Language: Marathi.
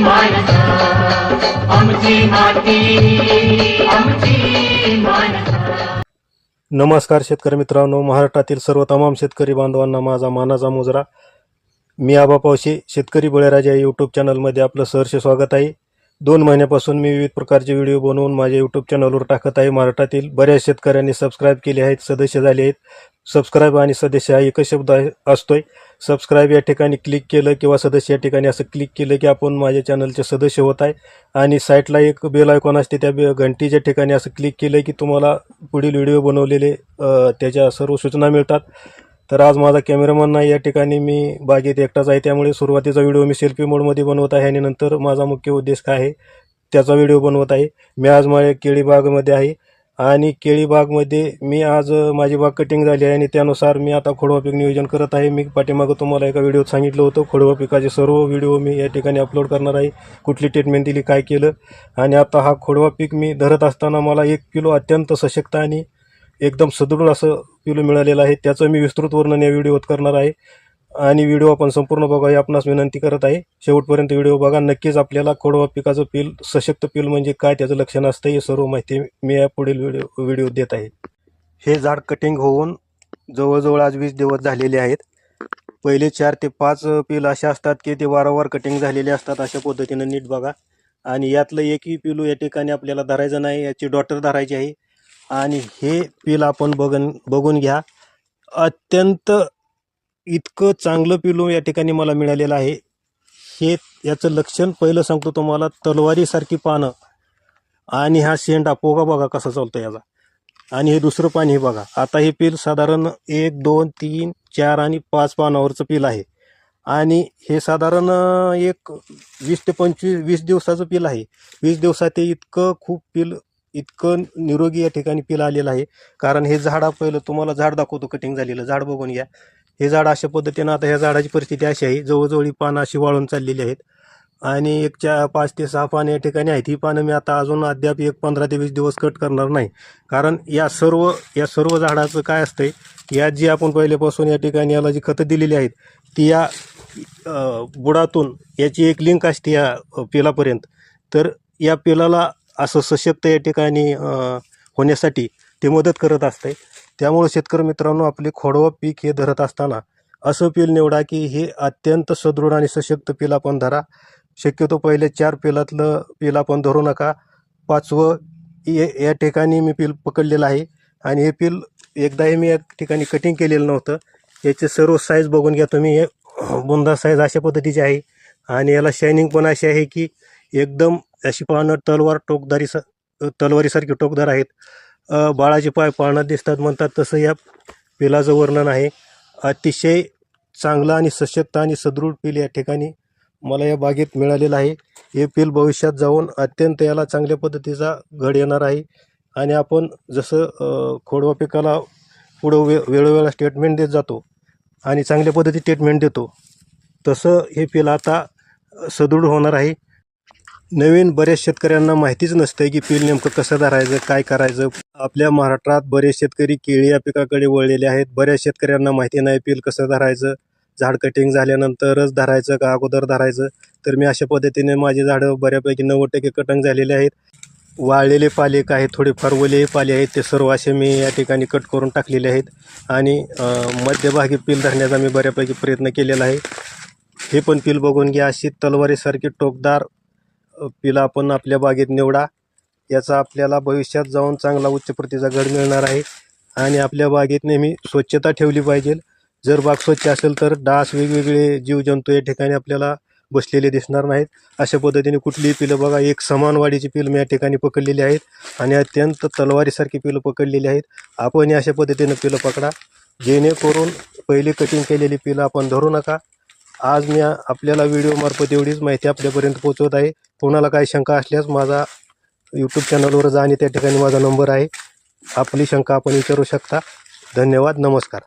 माणसं आमची माती आमची माणसं नमस्कार शेतकरी मित्रांनो महाराष्ट्रातील सर्व तमाम शेतकरी बांधवांना माझा मानाचा मुजरा. मी आबा पावशी शेतकरी बळीराजा या यूट्यूब चॅनलमध्ये आपलं सहर्ष स्वागत आहे. दोन महिन्यापासून मी विविध प्रकारचे व्हिडिओ बनवून माझ्या यूट्यूब चॅनलवर टाकत आहे. महाराष्ट्रातील बऱ्याच शेतकऱ्यांनी सबस्क्राईब केले आहेत सदस्य झाले आहेत. सबस्क्राईब आणि सदस्य हा एकच शब्द आहे असतोय. सबस्क्राईब या ठिकाणी क्लिक केलं किंवा सदस्य या ठिकाणी असं क्लिक केलं की आपण माझ्या चॅनलचे सदस्य होत आहे. आणि साईटला एक बेल आयकॉन असते त्या बे घंटीच्या ठिकाणी असं क्लिक केलं की तुम्हाला पुढील व्हिडिओ बनवलेले त्याच्या सर्व सूचना मिळतात. तर आज माझा कॅमेरामन नाही या ठिकाणी मी बागेत एकटाच आहे. त्यामुळे सुरुवातीचा व्हिडिओ मी सेल्फी मोडमध्ये बनवत आहे आणि नंतर माझा मुख्य उद्देश काय आहे त्याचा व्हिडिओ बनवत आहे. मी आज माझ्या केळी बागमध्ये आहे आणि केळी बागमध्ये मी आज माझी बाग कटिंग झाली आहे आणि त्यानुसार मी आता खोडवा पीक नियोजन करत आहे. मी पाठीमागं तुम्हाला एका व्हिडिओत सांगितलं होतं खोडवा पिकाचे सर्व व्हिडिओ मी या ठिकाणी अपलोड करणार आहे. कुठली ट्रीटमेंट दिली काय केलं? आणि आता हा खोडवा पीक मी धरत असताना मला एक किलो अत्यंत सशक्त आणि एकदम सदृढ असं पिलू मिळालेलं आहे. त्याचं मी विस्तृत वर्णन या व्हिडिओत करणार आहे. आणि व्हिडिओ आपण संपूर्ण बघा आपणास विनंती करत आहे. शेवटपर्यंत व्हिडिओ बघा. नक्कीच आपल्याला खोडवा पिकाचं पील सशक्त पील म्हणजे काय त्याचं लक्षण असतं हे सर्व माहिती मी या पुढील व्हिडिओ व्हिडिओ देत आहे. हे झाड कटिंग होऊन जवळजवळ आज वीस दिवस झालेले आहेत. पहिले चार ते पाच पील असे असतात की ते वारंवार कटिंग झालेले असतात अशा पद्धतीनं नीट बघा. आणि यातलं एकही पिलू या ठिकाणी आपल्याला धरायचं नाही. याची डॉटर धरायची आहे. आणि हे पील आपण बघन बघून घ्या. अत्यंत इतकं चांगलं पिलू या ठिकाणी मला मिळालेलं आहे. हे याचं लक्षण पहिलं सांगतो तुम्हाला तलवारीसारखी पानं. आणि हा शेंडा पोगा बघा कसा चालतो याचा. आणि हे दुसरं पाणी हे बघा. आता हे पील साधारण एक दोन तीन चार आणि पाच पानावरचं पील आहे. आणि हे साधारण एक वीस ते पंचवीस वीस दिवसाचं पील आहे. वीस दिवसात ते इतकं खूप पील इतकं निरोगी या ठिकाणी पील आलेलं आहे. कारण हे झाड पहिलं तुम्हाला झाड दाखवतो कटिंग झालेलं. झाड बघून घ्या. हे झाड अशा पद्धतीनं आता ह्या झाडाची परिस्थिती अशी आहे. जवळजवळ पानं अशी वाळून चाललेली आहेत. आणि एक चार पाच ते सहा पानं या ठिकाणी आहेत. ही पानं मी आता अजून अद्याप एक पंधरा ते वीस दिवस कट करणार नाही. कारण या सर्व या सर्व झाडाचं काय असतंय या जी आपण पहिल्यापासून या ठिकाणी याला जी खतं दिलेली आहेत ती या बुडातून याची एक लिंक असते या पिलापर्यंत. तर या पिलाला असं सशक्त या ठिकाणी होण्यासाठी ते मदत करत असते त्यामुळे शेतकरी मित्रांनो आपले खोडवा पीक हे धरत असताना असं पील निवडा की हे अत्यंत सदृढ आणि सशक्त पील आपण धरा. शक्यतो पहिले चार पिलातलं पील आपण धरू नका. पाचवं ये- या ठिकाणी मी पील पकडलेलं आहे आणि हे पील एकदाही मी या ठिकाणी कटिंग केलेलं नव्हतं. याचे सर्व साईज बघून घ्या तुम्ही. हे बुंदा साईज अशा पद्धतीची आहे आणि याला शायनिंग पण अशी आहे की एकदम अशी पानं तलवार टोकदारी स तलवारीसारखी टोकदार आहेत. बाळाचे पाय पाळण्यात दिसतात म्हणतात तसं या पिलाचं वर्णन आहे. अतिशय चांगलं आणि सशक्त आणि सदृढ पील या ठिकाणी मला या बागेत मिळालेलं आहे. हे पील भविष्यात जाऊन अत्यंत याला चांगल्या पद्धतीचा घड येणार आहे. आणि आपण जसं खोडवा पिकाला पुढं वे वेळोवेळा स्टेटमेंट देत जातो आणि चांगल्या पद्धतीत ट्रीटमेंट देतो तसं हे पील आता सदृढ होणार आहे. नवीन बऱ्याच शेतकऱ्यांना माहितीच नसतं की पील नेमकं कसं धरायचं काय करायचं. आपल्या महाराष्ट्रात बरेच शेतकरी केळी या पिकाकडे वळलेले आहेत. बऱ्याच शेतकऱ्यांना माहिती नाही पील कसं धरायचं. झाड कटिंग झाल्यानंतरच धरायचं का अगोदर धरायचं. तर मी अशा पद्धतीने माझी झाडं बऱ्यापैकी नव्वद टक्के कटंग झालेले आहेत. वाळलेले पाले काय थोडेफार ओले पाले आहेत. ते सर्व असे मी या ठिकाणी कट करून टाकलेले आहेत. आणि मध्यभागी पील धरण्याचा मी बऱ्यापैकी प्रयत्न केलेला आहे. हे पण पील बघून घ्या. अशी तलवारीसारखी टोकदार पिलं आपण आपल्या बागेत निवडा. याचा आपल्याला भविष्यात जाऊन चांगला उच्च प्रतीचा घड मिळणार आहे. आणि आपल्या बागेत नेहमी स्वच्छता ठेवली पाहिजे. जर बाग स्वच्छ असेल तर डास वेगवेगळे जीवजंतू या ठिकाणी आपल्याला बसलेले दिसणार नाहीत. अशा पद्धतीने कुठलीही पिलं बघा एक समान वाढीची पिलं मी या ठिकाणी पकडलेली आहेत. आणि अत्यंत तलवारीसारखी पिलं पकडलेली आहेत. आपण अशा पद्धतीनं पिलं पकडा. जेणेकरून पहिली कटिंग केलेली पिलं आपण धरू नका. आज मी आपल्याला व्हिडिओमार्फत एवढीच माहिती आपल्यापर्यंत पोहोचवत आहे. कोणाला काही शंका असल्यास माझा यूट्यूब चॅनलवर जा आणि त्या ठिकाणी माझा नंबर आहे. आपली शंका आपण विचारू शकता. धन्यवाद नमस्कार.